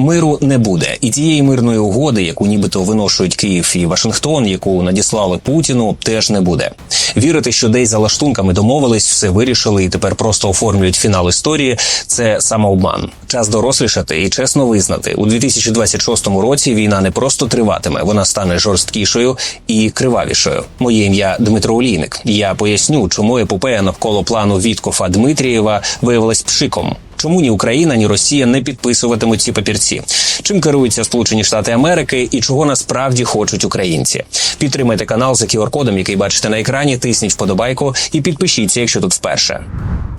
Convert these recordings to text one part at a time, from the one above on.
миру не буде, і тієї мирної угоди, яку нібито виношують Київ і Вашингтон, яку надіслали Путіну, теж не буде. Вірити, що десь за лаштунками домовились, все вирішили і тепер просто оформлюють фінал історії. Це самообман. Час дорослішати і чесно визнати, у 2026 році війна не просто триватиме, вона стане жорсткішою і кривавішою. Моє ім'я Дмитро Олійник. Я поясню, чому епопея навколо плану Віткофа Дмитрієва виявилась пшиком. Чому ні Україна, ні Росія не підписуватимуть ці папірці? Чим керуються Сполучені Штати Америки і чого насправді хочуть українці? Підтримайте канал за QR-кодом, який бачите на екрані. Тисніть вподобайку і підпишіться, якщо тут вперше.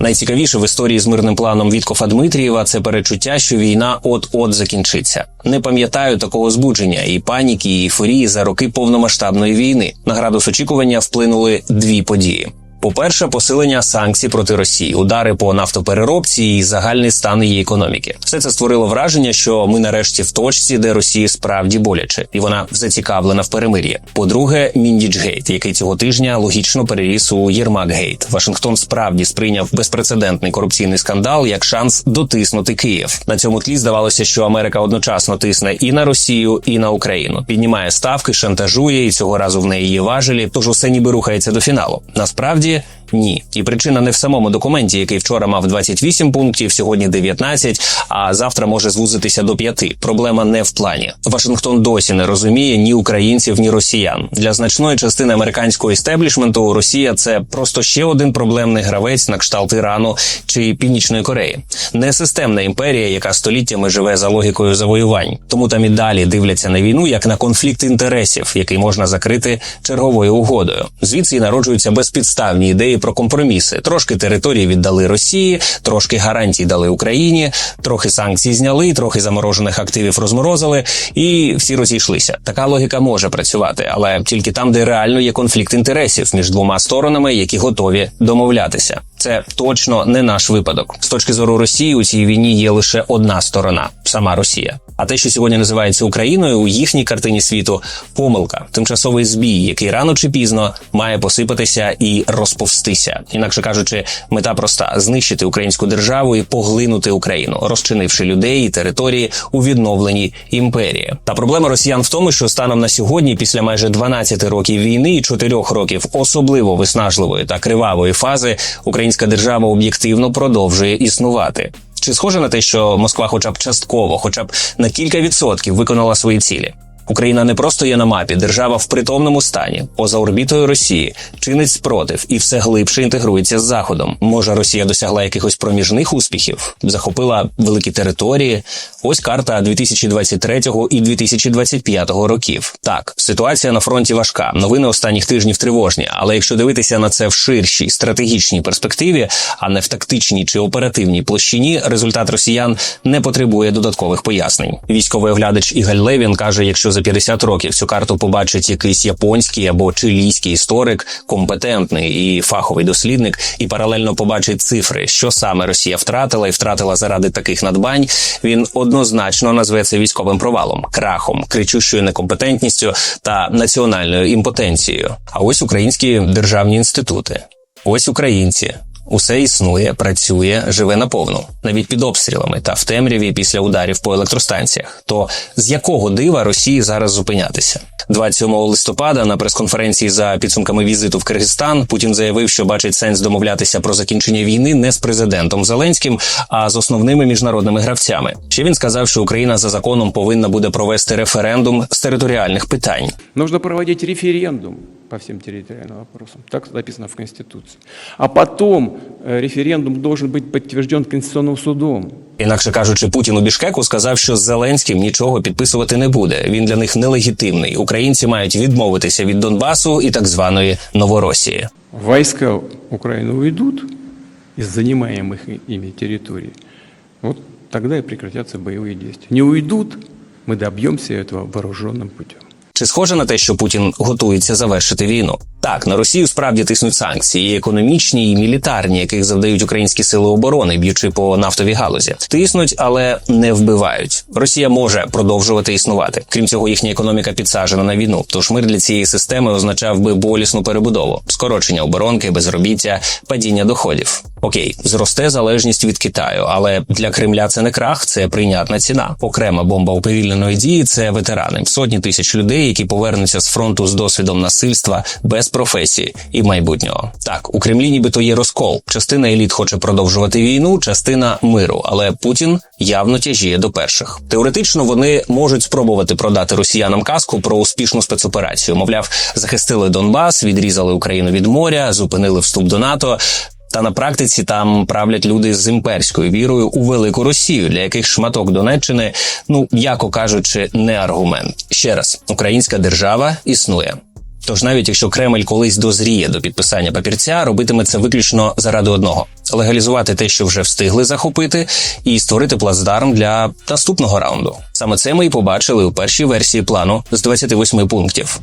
Найцікавіше в історії з мирним планом Віткофа Дмитрієва це перечуття, що війна от-от закінчиться. Не пам'ятаю такого збудження і паніки, і ейфорії за роки повномасштабної війни. На градус очікування вплинули дві події. По-перше, посилення санкцій проти Росії, удари по нафтопереробці і загальний стан її економіки. Все це створило враження, що ми нарешті в точці, де Росії справді боляче, і вона зацікавлена в перемир'ї. По-друге, Міндічгейт, який цього тижня логічно переріс у Єрмакгейт. Вашингтон справді сприйняв безпрецедентний корупційний скандал як шанс дотиснути Київ. На цьому тлі здавалося, що Америка одночасно тисне і на Росію, і на Україну. Піднімає ставки, шантажує, і цього разу в неї є важелі. Тож усе ніби рухається до фіналу. Насправді. razie Ні, і причина не в самому документі, який вчора мав 28 пунктів, сьогодні 19, а завтра може звузитися до 5. Проблема не в плані. Вашингтон досі не розуміє ні українців, ні росіян. Для значної частини американського істеблішменту Росія це просто ще один проблемний гравець на кшталт Ірану чи Північної Кореї. Не системна імперія, яка століттями живе за логікою завоювань. Тому там і далі дивляться на війну як на конфлікт інтересів, який можна закрити черговою угодою. Звідси і народжуються безпідставні ідеї про компроміси. Трошки території віддали Росії, трошки гарантій дали Україні, трохи санкцій зняли, трохи заморожених активів розморозили, і всі розійшлися. Така логіка може працювати, але тільки там, де реально є конфлікт інтересів між двома сторонами, які готові домовлятися. Це точно не наш випадок. З точки зору Росії у цій війні є лише одна сторона сама Росія. А те, що сьогодні називається Україною, у їхній картині світу помилка, тимчасовий збій, який рано чи пізно має посипатися і розповстися. Інакше кажучи, мета проста: знищити українську державу і поглинути Україну, розчинивши людей і території у відновленій імперії. Та проблема росіян в тому, що станом на сьогодні, після майже 12 років війни і 4 років особливо виснажливої та кривавої фази, українська держава об'єктивно продовжує існувати. Чи схоже на те, що Москва, хоча б частково, хоча б на кілька відсотків виконала свої цілі? Україна не просто є на мапі, держава в притомному стані, поза орбітою Росії, чинить спротив і все глибше інтегрується з Заходом. Може, Росія досягла якихось проміжних успіхів, захопила великі території. Ось карта 2023 і 2025 років. Так, ситуація на фронті важка. Новини останніх тижнів тривожні. Але якщо дивитися на це в ширшій стратегічній перспективі, а не в тактичній чи оперативній площині, результат росіян не потребує додаткових пояснень. Військовий оглядач Ігаль Левін каже: якщо за 50 років цю карту побачить якийсь японський або чилійський історик, компетентний і фаховий дослідник, і паралельно побачить цифри, що саме Росія втратила і втратила заради таких надбань, він однозначно назве це військовим провалом, крахом, кричущою некомпетентністю та національною імпотенцією. А ось українські державні інститути, ось українці. Усе існує, працює, живе наповну, навіть під обстрілами та в темряві після ударів по електростанціях. То з якого дива Росії зараз зупинятися? 27 листопада на прес-конференції за підсумками візиту в Киргизстан Путін заявив, що бачить сенс домовлятися про закінчення війни не з президентом Зеленським, а з основними міжнародними гравцями. Ще він сказав, що Україна за законом повинна буде провести референдум з територіальних питань. Нужно проводить референдум по всем территориальным вопросам. Так написано в Конституции. А потом э, референдум должен быть подтвержден Конституционным судом. Інакше кажучи, Путін у Бішкеку сказав, що з Зеленським нічого підписувати не буде. Він для них нелегітимний. Українці мають відмовитися від Донбасу і так званої Новоросії. Войска Украины уйдут из занимаемых и- ими территорий. Вот тогда и прекратятся боевые действия. Не уйдут, мы добьемся этого вооруженным путем. Чи схоже на те, що Путін готується завершити війну? Так, на Росію справді тиснуть санкції, і економічні і мілітарні, яких завдають українські сили оборони, б'ючи по нафтовій галузі. Тиснуть, але не вбивають. Росія може продовжувати існувати. Крім цього, їхня економіка підсаджена на війну. Тож мир для цієї системи означав би болісну перебудову, скорочення оборонки, безробіття, падіння доходів. Окей, зросте залежність від Китаю, але для Кремля це не крах, це прийнятна ціна. Окрема бомба уповільненої дії це ветерани, сотні тисяч людей, які повернуться з фронту з досвідом насильства без професії і майбутнього. Так, у Кремлі нібито є розкол. Частина еліт хоче продовжувати війну, частина миру, але Путін явно тяжіє до перших. Теоретично вони можуть спробувати продати росіянам казку про успішну спецоперацію. Мовляв, захистили Донбас, відрізали Україну від моря, зупинили вступ до НАТО. Та на практиці там правлять люди з імперською вірою у велику Росію, для яких шматок Донеччини, ну яко кажучи, не аргумент. Ще раз, українська держава існує. Тож навіть якщо Кремль колись дозріє до підписання папірця, робитиме це виключно заради одного: легалізувати те, що вже встигли захопити, і створити плацдарм для наступного раунду. Саме це ми і побачили у першій версії плану з 28 пунктів.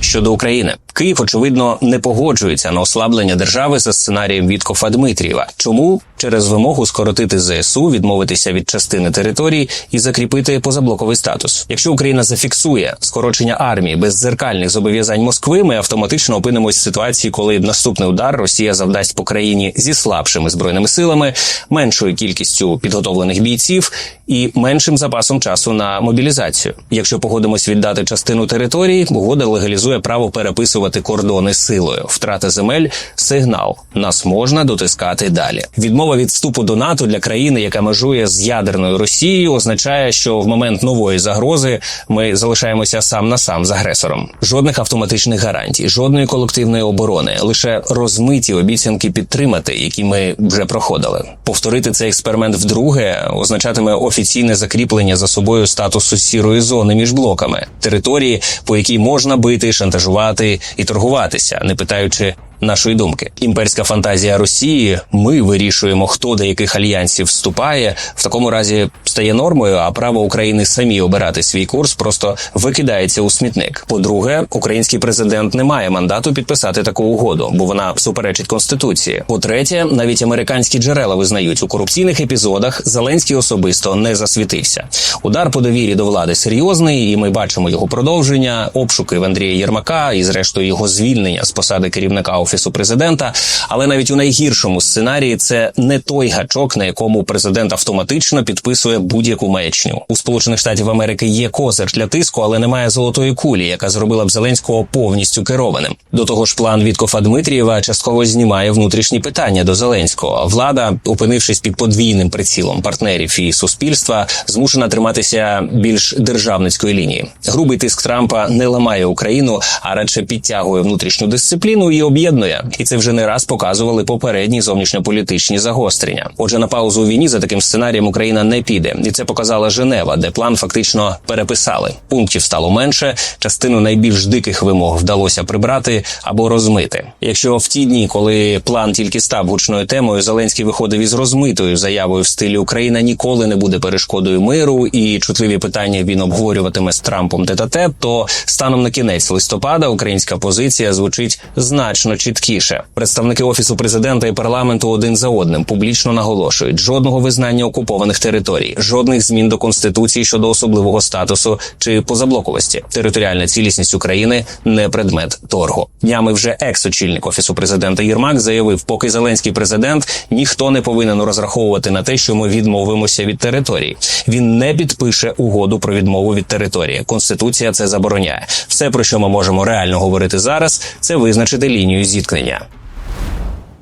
Щодо України, Київ очевидно не погоджується на ослаблення держави за сценарієм Віткофа Дмитрієва. Чому через вимогу скоротити ЗСУ, відмовитися від частини територій і закріпити позаблоковий статус? Якщо Україна зафіксує скорочення армії без дзеркальних зобов'язань Москви, ми автоматично опинимось в ситуації, коли наступний удар Росія завдасть по країні зі слабшими збройними силами, меншою кількістю підготовлених бійців і меншим запасом часу на мобілізацію. Якщо погодимось віддати частину території, угода легалізує право переписувати кордони силою. Втрата земель сигнал. Нас можна дотискати далі. Відмова від вступу до НАТО для країни, яка межує з ядерною Росією, означає, що в момент нової загрози ми залишаємося сам на сам з агресором. Жодних автоматичних гарантій, жодної колективної оборони, лише розмиті обіцянки підтримати, які ми вже проходили. Повторити цей експеримент вдруге означатиме офіційне закріплення за собою статусу сірої зони між блоками, території, по якій можна бити, шантажувати і торгуватися, не питаючи. Нашої думки, імперська фантазія Росії. Ми вирішуємо, хто до яких альянсів вступає. В такому разі стає нормою, а право України самі обирати свій курс просто викидається у смітник. По-друге, український президент не має мандату підписати таку угоду, бо вона суперечить конституції. По-третє, навіть американські джерела визнають у корупційних епізодах. Зеленський особисто не засвітився. Удар по довірі до влади серйозний, і ми бачимо його продовження, обшуки в Андрія Єрмака і, зрештою, його звільнення з посади керівника офісу президента. Але навіть у найгіршому сценарії це не той гачок, на якому президент автоматично підписує будь-яку маячню. У Сполучених Штатів Америки є козир для тиску, але немає золотої кулі, яка зробила б Зеленського повністю керованим. До того ж, план Віткофа Дмитрієва частково знімає внутрішні питання до Зеленського. Влада, опинившись під подвійним прицілом партнерів і суспільства, змушена триматися більш державницької лінії. Грубий тиск Трампа не ламає Україну, а радше підтягує внутрішню дисципліну і об'єднує. І це вже не раз показували попередні зовнішньополітичні загострення. Отже, на паузу у війні за таким сценарієм Україна не піде, і це показала Женева, де план фактично переписали. Пунктів стало менше. Частину найбільш диких вимог вдалося прибрати або розмити. Якщо в ті дні, коли план тільки став гучною темою, Зеленський виходив із розмитою заявою в стилі Україна ніколи не буде перешкодою миру, і чутливі питання він обговорюватиме з Трампом тет-а-тет, то станом на кінець листопада українська позиція звучить значно чіткіше. Представники офісу президента і парламенту один за одним публічно наголошують жодного визнання окупованих територій, жодних змін до конституції щодо особливого статусу чи позаблоковості. Територіальна цілісність України не предмет торгу. Днями вже екс-очільник офісу президента Єрмак заявив, поки Зеленський президент ніхто не повинен розраховувати на те, що ми відмовимося від території. Він не підпише угоду про відмову від території. Конституція це забороняє. Все про що ми можемо реально говорити зараз, це визначити лінію зіткнення.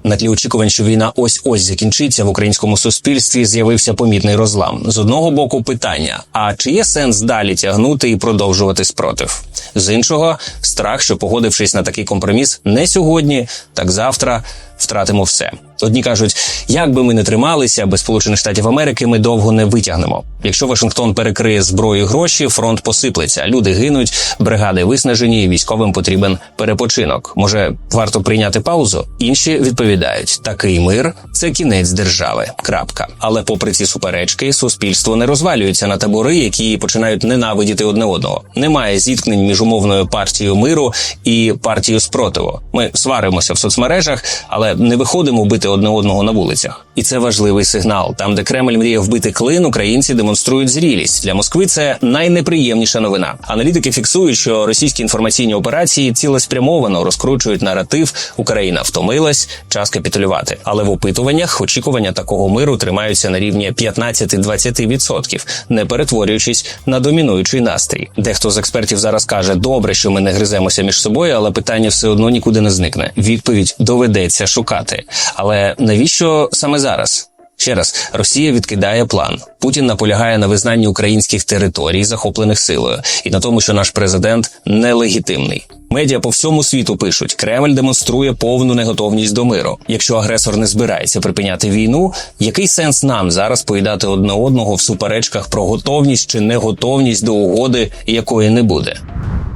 На тлі очікувань, що війна ось ось закінчиться в українському суспільстві, з'явився помітний розлам. З одного боку, питання: а чи є сенс далі тягнути і продовжувати спротив? З іншого, страх, що погодившись на такий компроміс не сьогодні, так завтра втратимо все. Одні кажуть, як би ми не трималися, без Сполучених Штатів Америки ми довго не витягнемо. Якщо Вашингтон перекриє зброю і гроші, фронт посиплеться. Люди гинуть, бригади виснажені, військовим потрібен перепочинок. Може, варто прийняти паузу? Інші відповідають. такий мир це кінець держави. Крапка. Але попри ці суперечки, суспільство не розвалюється на табори, які починають ненавидіти одне одного. Немає зіткнень між умовною партією миру і партією спротиву. Ми сваримося в соцмережах, але не виходимо бити одне одного на вулицях. І це важливий сигнал. Там, де Кремль мріє вбити клин, українці демонструють зрілість. Для Москви це найнеприємніша новина. Аналітики фіксують, що російські інформаційні операції цілеспрямовано розкручують наратив Україна втомилась, час капітулювати. Але в опитуваннях очікування такого миру тримаються на рівні 15-20%, не перетворюючись на домінуючий настрій. Дехто з експертів зараз каже: добре, що ми не гриземося між собою, але питання все одно нікуди не зникне. Відповідь доведеться шукати. Але навіщо саме зараз? Ще раз, Росія відкидає план. Путін наполягає на визнанні українських територій, захоплених силою, і на тому, що наш президент нелегітимний. Медіа по всьому світу пишуть: Кремль демонструє повну неготовність до миру. Якщо агресор не збирається припиняти війну, який сенс нам зараз поїдати одне одного в суперечках про готовність чи неготовність до угоди, якої не буде?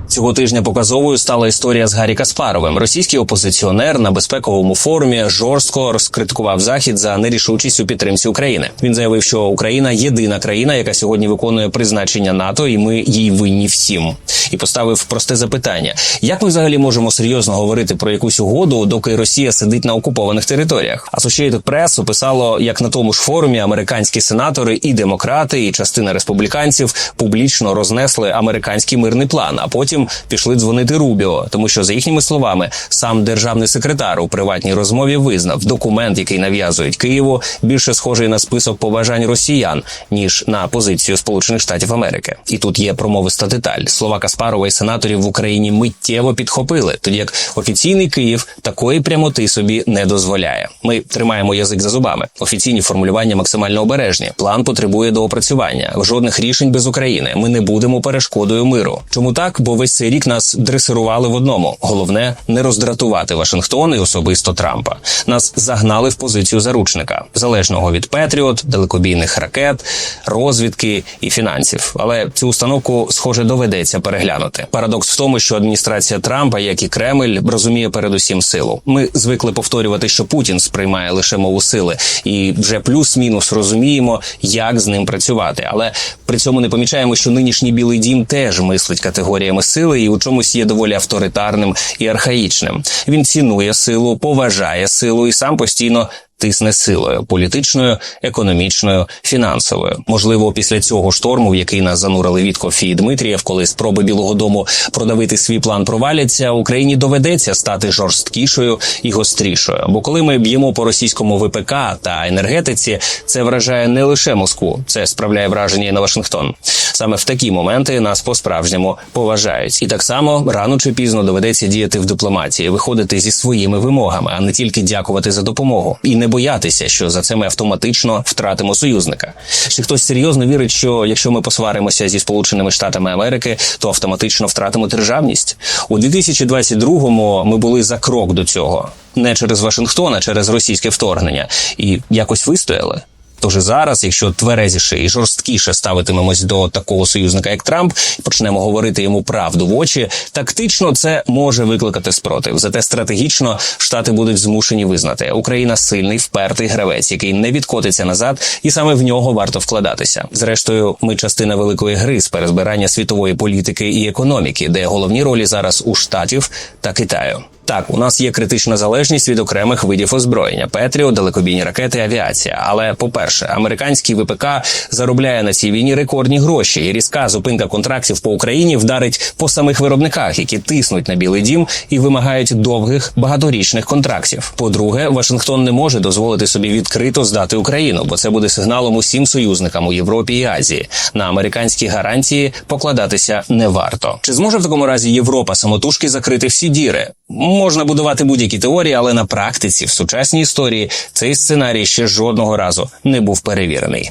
Цього тижня показовою стала історія з Гаррі Каспаровим. Російський опозиціонер на безпековому форумі жорстко розкритикував захід за нерішучість у підтримці України. Він заявив, що Україна єдина країна, яка сьогодні виконує призначення НАТО, і ми їй винні всім. І поставив просте запитання: як ми взагалі можемо серйозно говорити про якусь угоду, доки Росія сидить на окупованих територіях? Associated Press описало, як на тому ж форумі американські сенатори і демократи, і частина республіканців публічно рознесли американський мирний план, а потім пішли дзвонити Рубіо, тому що за їхніми словами сам державний секретар у приватній розмові визнав документ, який нав'язують Києву, більше схожий на список побажань росіян ніж на позицію Сполучених Штатів Америки. І тут є промовиста деталь. Слова Каспарова і сенаторів в Україні миттєво підхопили, тоді як офіційний Київ такої прямоти собі не дозволяє. Ми тримаємо язик за зубами. Офіційні формулювання максимально обережні. План потребує доопрацювання. Жодних рішень без України. Ми не будемо перешкодою миру. Чому так? Бо весь цей рік нас дресирували в одному. Головне не роздратувати Вашингтон і особисто Трампа. Нас загнали в позицію заручника, залежного від Петріот, далекобійних ракет, розвідки і фінансів. Але цю установку, схоже, доведеться переглянути. Парадокс в тому, що адміністрація Трампа, як і Кремль, розуміє передусім силу. Ми звикли повторювати, що Путін сприймає лише мову сили, і вже плюс-мінус розуміємо, як з ним працювати. Але при цьому не помічаємо, що нинішній білий дім теж мислить категоріями сили і у чомусь є доволі авторитарним і архаїчним. Він цінує силу, поважає силу і сам постійно. Тисне силою політичною, економічною, фінансовою. Можливо, після цього шторму, в який нас занурили Віткоф і Дмитрієв, коли спроби Білого Дому продавити свій план проваляться, Україні доведеться стати жорсткішою і гострішою. Бо коли ми б'ємо по російському ВПК та енергетиці, це вражає не лише Москву, це справляє враження і на Вашингтон. Саме в такі моменти нас по-справжньому поважають, і так само рано чи пізно доведеться діяти в дипломатії, виходити зі своїми вимогами, а не тільки дякувати за допомогу, і не боятися, що за це ми автоматично втратимо союзника. Чи хтось серйозно вірить, що якщо ми посваримося зі Сполученими Штатами Америки, то автоматично втратимо державність у 2022-му Ми були за крок до цього, не через Вашингтон, а через російське вторгнення, і якось вистояли. Тож зараз, якщо тверезіше і жорсткіше ставитимемось до такого союзника, як Трамп, і почнемо говорити йому правду в очі, тактично це може викликати спротив. Зате стратегічно штати будуть змушені визнати, Україна сильний, впертий гравець, який не відкотиться назад, і саме в нього варто вкладатися. Зрештою, ми частина великої гри з перезбирання світової політики і економіки, де головні ролі зараз у штатів та Китаю. Так, у нас є критична залежність від окремих видів озброєння: Петріо, далекобійні ракети, авіація. Але, по-перше, американський ВПК заробляє на цій війні рекордні гроші, і різка зупинка контрактів по Україні вдарить по самих виробниках, які тиснуть на білий дім і вимагають довгих багаторічних контрактів. По-друге, Вашингтон не може дозволити собі відкрито здати Україну, бо це буде сигналом усім союзникам у Європі і Азії. На американські гарантії покладатися не варто. Чи зможе в такому разі Європа самотужки закрити всі діри? Можна будувати будь-які теорії, але на практиці в сучасній історії цей сценарій ще жодного разу не був перевірений.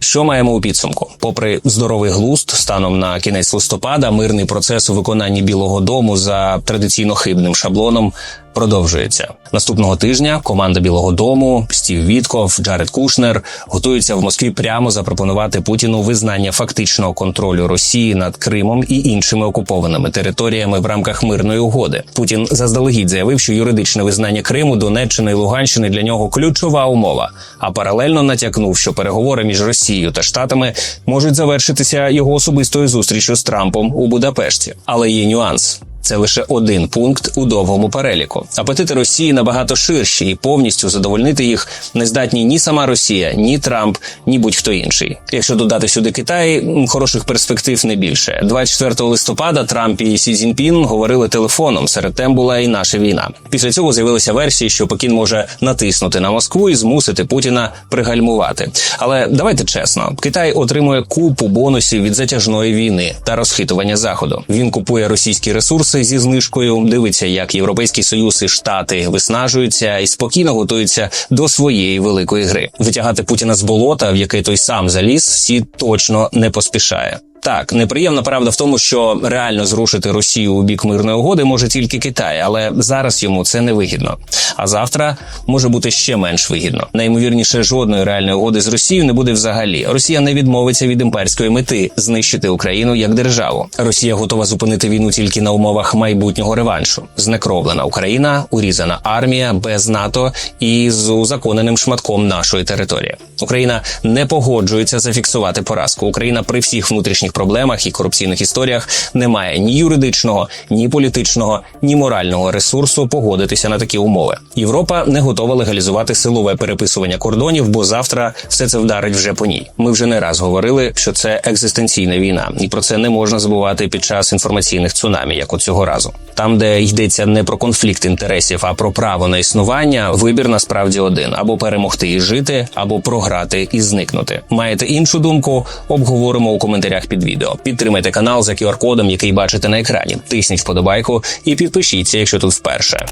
Що маємо у підсумку? Попри здоровий глуст, станом на кінець листопада, мирний процес у виконанні Білого Дому за традиційно хибним шаблоном продовжується. Наступного тижня команда Білого Дому, Стів Вітков, Джаред Кушнер готуються в Москві прямо запропонувати Путіну визнання фактичного контролю Росії над Кримом і іншими окупованими територіями в рамках мирної угоди. Путін заздалегідь заявив, що юридичне визнання Криму, Донеччини і Луганщини для нього ключова умова. А паралельно натякнув, що переговори між Росією та Штатами можуть завершитися його особистою зустрічю з Трампом у Будапешті. Але є нюанс. Це лише один пункт у довгому переліку. Апетити Росії набагато ширші, і повністю задовольнити їх не здатні ні сама Росія, ні Трамп, ні будь-хто інший. Якщо додати сюди Китай, хороших перспектив не більше. 24 листопада Трамп і Сі Цзіньпін говорили телефоном. Серед тем була і наша війна. Після цього з'явилися версії, що Пекін може натиснути на Москву і змусити Путіна пригальмувати. Але давайте чесно, Китай отримує купу бонусів від затяжної війни та розхитування заходу. Він купує російські ресурси зі знижкою, дивиться, як Європейський Союз і Штати виснажуються і спокійно готуються до своєї великої гри. Витягати Путіна з болота, в яке той сам заліз, всі точно не поспішає. Так, неприємна правда в тому, що реально зрушити Росію у бік мирної угоди може тільки Китай, але зараз йому це не вигідно. А завтра може бути ще менш вигідно. Найімовірніше, жодної реальної угоди з Росією не буде взагалі. Росія не відмовиться від імперської мети знищити Україну як державу. Росія готова зупинити війну тільки на умовах майбутнього реваншу. Знекровлена Україна, урізана армія без НАТО і з узаконеним шматком нашої території. Україна не погоджується зафіксувати поразку. Україна при всіх внутрішніх проблемах і корупційних історіях не має ні юридичного, ні політичного, ні морального ресурсу погодитися на такі умови. Європа не готова легалізувати силове переписування кордонів, бо завтра все це вдарить вже по ній. Ми вже не раз говорили, що це екзистенційна війна, і про це не можна забувати під час інформаційних цунамі, як от цього разу. Там, де йдеться не про конфлікт інтересів, а про право на існування, вибір насправді один: або перемогти і жити, або програти і зникнути. Маєте іншу думку? Обговоримо у коментарях під відео. Підтримайте канал за QR-кодом, який бачите на екрані. Тисніть вподобайку і підпишіться, якщо тут вперше.